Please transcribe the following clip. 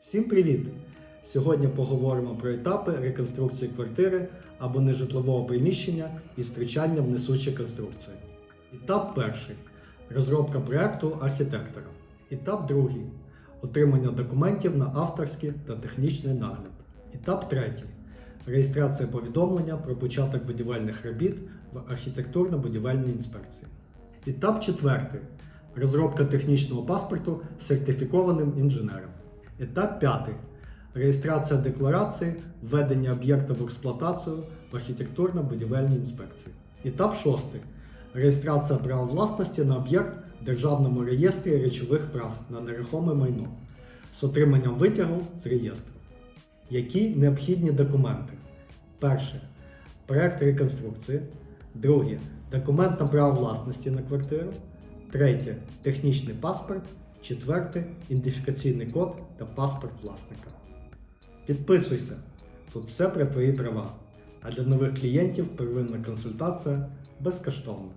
Всім привіт! Сьогодні поговоримо про етапи реконструкції квартири або нежитлового приміщення із втручанням несучої конструкції. Етап перший розробка проекту архітектора. Етап другий отримання документів на авторський та технічний нагляд. Етап третій реєстрація повідомлення про початок будівельних робіт в архітектурно-будівельній інспекції. Етап четвертий розробка технічного паспорту сертифікованим інженером. Етап 5. Реєстрація декларації, введення об'єкта в експлуатацію в архітектурно-будівельній інспекції. Етап 6. Реєстрація права власності на об'єкт в Державному реєстрі речових прав на нерухоме майно з отриманням витягу з реєстру. Які необхідні документи? Перше. Проект реконструкції. Друге. Документ на право власності на квартиру. Третє технічний паспорт. Четверте ідентифікаційний код та паспорт власника. Підписуйся. Тут все про твої права. А для нових клієнтів первинна консультація безкоштовна.